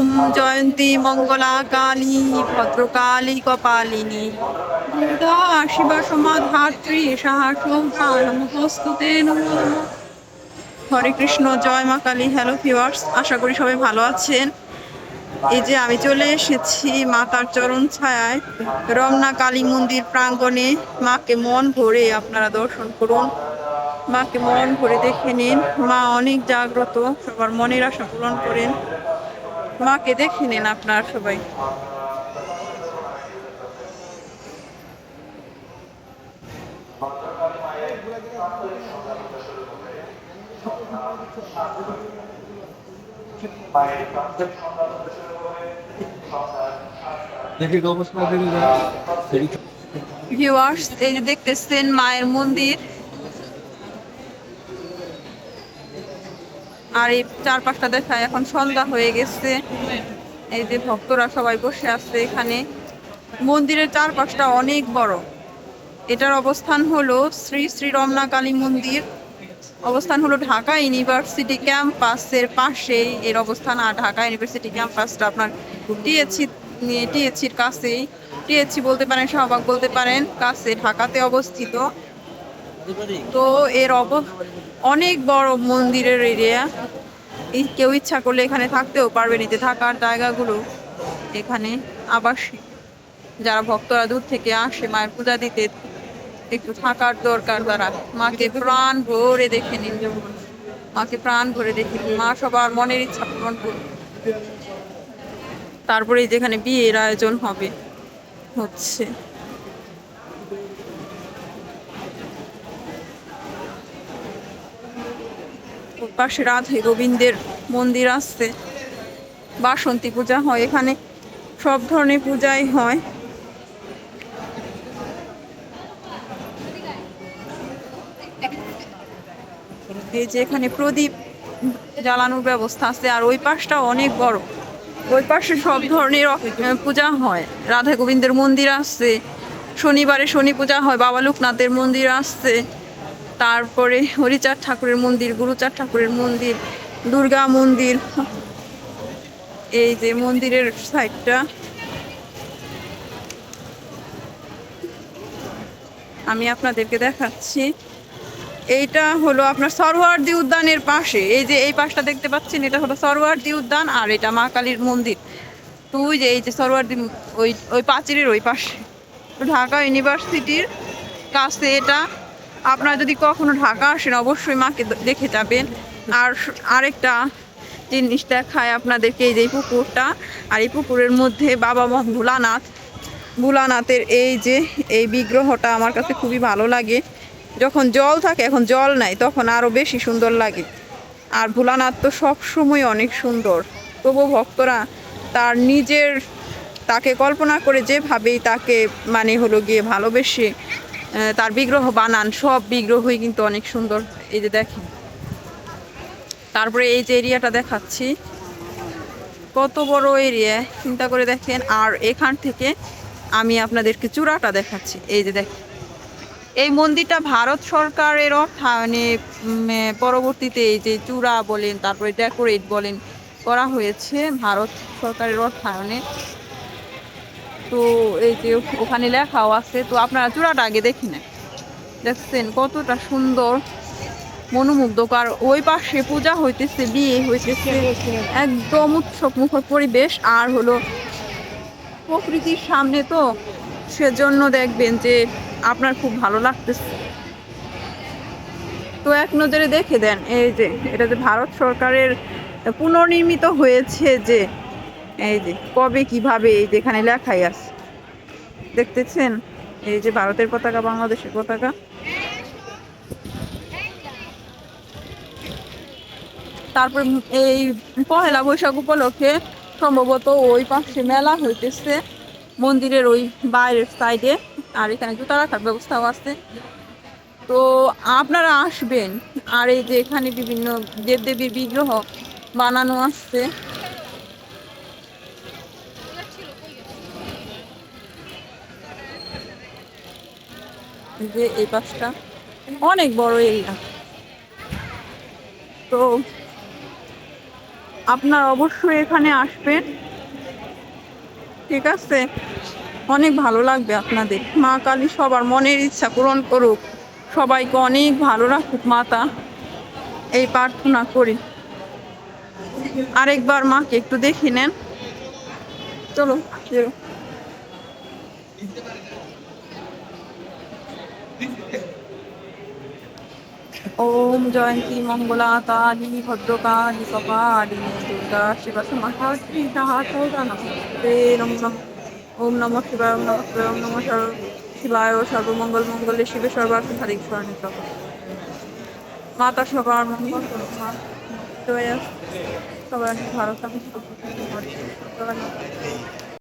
ওম জয়ন্তী মঙ্গলা কালী ভদ্রকালী কপালিনী দুর্গা শিবা সমাধাত্রী নমস্তুতে নমো হরে কৃষ্ণ, জয় মা Kali, hello viewers, আশা করি সবাই ভালো আছেন। এই যে আমি চলে এসেছি মাতার চরণ ছায়ায়। রমনা কালী মন্দির প্রাঙ্গণে মাকে মন ভরে আপনারা দর্শন করুন। মাকে মন ভরে দেখে নিন। মা অনেক জাগ্রত, সবার মনের আশা পূরণ করেন। মাকে দেখে নিন আপনারা সবাই দেখি গবেষণা দিদি ভিউয়ার্স এই যে দেখতেছেন মায়ের মন্দির আর এই চারপাশটা দেখায় এখন সন্ধ্যা হয়ে গেছে। এই যে ভক্তরা সবাই বসে আছে এখানে। মন্দিরের চারপাশটা অনেক বড়। এটার অবস্থান হলো শ্রী শ্রী রমনা কালী মন্দির। অবস্থান হলো ঢাকা ইউনিভার্সিটি ক্যাম্পাসের পাশেই এর অবস্থান আর ঢাকা ইউনিভার্সিটি ক্যাম্পাসটা আপনার টিএসসি টিএসসির কাছেই। টিএসসি বলতে পারেন, শাহবাগ বলতে পারেন, কাছে ঢাকাতে অবস্থিত। তো এর অব অনেক বড় মন্দিরের এরিয়া কেউ ইচ্ছা করলে এখানে থাকতেও পারবে নিতে থাকার জায়গাগুলো, এখানে আবাসিক। যারা ভক্তরা দূর থেকে আসে মায়ের পূজা দিতে, একটু থাকার দরকার তারা। মাকে প্রাণ ভরে দেখে নিন মাকে প্রাণ ভরে দেখে মা সবার মনের ইচ্ছা পূরণ করুন। তারপরে যেখানে বিয়ের আয়োজন হবে, হচ্ছে। পাশে রাধে গোবিন্দের মন্দির আছে বাসন্তী পূজা হয় এখানে, সব ধরনের পূজাই হয়। এই যে এখানে প্রদীপ জ্বালানোর ব্যবস্থা আছে, আর ওই পাশটা অনেক বড়। ওই পাশে সব ধরনের পূজা হয়। রাধা গোবিন্দের মন্দির আসছে, শনিবারে শনি পূজা হয়, বাবা লোকনাথের মন্দির আসছে। তারপরে হরিচাঁদ ঠাকুরের মন্দির, গুরুচাঁদ ঠাকুরের মন্দির, দুর্গা মন্দির, এই যে মন্দিরের সাইডটা। আমি আপনাদেরকে দেখাচ্ছি। এইটা হলো আপনার সরোয়ার্দি উদ্যানের পাশে। এই যে এই পাশটা দেখতে পাচ্ছেন, এটা হলো সরোয়ার্দি উদ্যান আর এটা মা কালীর মন্দির। তো ওই যে, এই যে সরোয়ার্দি ওই ওই পাঁচিরের ওই পাশে। ঢাকা ইউনিভার্সিটির কাছে এটা আপনারা যদি কখনো ঢাকা আসেন, অবশ্যই মাকে দেখে যাবেন। আর আরেকটা জিনিস দেখায় আপনাদেরকে, এই যে পুকুরটা, আর এই পুকুরের মধ্যে বাবা মা ভোলানাথ। ভোলানাথের এই যে, এই বিগ্রহটা আমার কাছে খুবই ভালো লাগে। যখন জল থাকে, এখন জল নাই, তখন আরও বেশি সুন্দর লাগে। আর ভোলানাথ তো সবসময় অনেক সুন্দর। তবু ভক্তরা তার নিজের, তাকে কল্পনা করে যেভাবেই তাকে মানে হলো গিয়ে ভালোবেসে তার বিগ্রহ বানান সব বিগ্রহই কিন্তু অনেক সুন্দর। এই যে দেখেন তারপরে এই যে এরিয়াটা দেখাচ্ছি কত বড় এরিয়া চিন্তা করে দেখেন। আর এখান থেকে আমি আপনাদেরকে চূড়াটা দেখাচ্ছি। এই যে দেখেন এই মন্দিরটা ভারত সরকারের অর্থায়নে উম, পরবর্তীতে এই যে চূড়া বলেন তারপরে ডেকোরেট বলেন করা হয়েছে ভারত সরকারের অর্থায়নে। তো এই যে ওখানে লেখাও আছে, তো আপনারা চূড়াটা আগে দেখি নেন। দেখছেন কতটা সুন্দর, মনোমুগ্ধকর। ওই পাশে পূজা হইতেছে, বিয়ে হইতেছে, একদম উৎসব মুখর পরিবেশ। আর হলো প্রকৃতির সামনে তো সেজন্য দেখবেন যে আপনার খুব ভালো লাগতেছে। তো এক নজরে দেখে দেন, এই যে এটা যে ভারত সরকারের পুনর্নির্মিত হয়েছে যে এই যে, কবে কীভাবে এই যে এখানে লেখাই আছে? দেখতেছেন? এই যে ভারতের পতাকা, বাংলাদেশের পতাকা। তারপর এই পহেলা বৈশাখ উপলক্ষে সম্ভবত ওই পাশে মেলা হইতেছে। মন্দিরের ওই বাইরের সাইডে আর এখানে জুতা রাখার ব্যবস্থাও আছে। তো আপনারা আসবেন, আর এই যে এখানে বিভিন্ন দেবদেবীর বিগ্রহ বানানো আছে যে এই পাশটা অনেক বড় এরিয়া। তো আপনার অবশ্যই এখানে আসবেন। ঠিক আছে? অনেক ভালো লাগবে আপনাদের। মা কালী সবার মনের ইচ্ছা পূরণ করুক। সবাইকে অনেক ভালো রাখুক মাতা। এই প্রার্থনা করি। আরেকবার মাকে একটু দেখে নেন। চলো ওম জয়ন্তী মঙ্গলা কালী ভদ্রকালী কপালী দুর্গা শিবা সাহায্য নমস্তে নম। নম ওম নম শিবায়, ওম নম শিবায়, ওম নম শিবায়। সর্বমঙ্গল মঙ্গলে শিবে সর্বার্থ হারিক স্বর্ণিত মাতা সবার মঙ্গল। সবাই।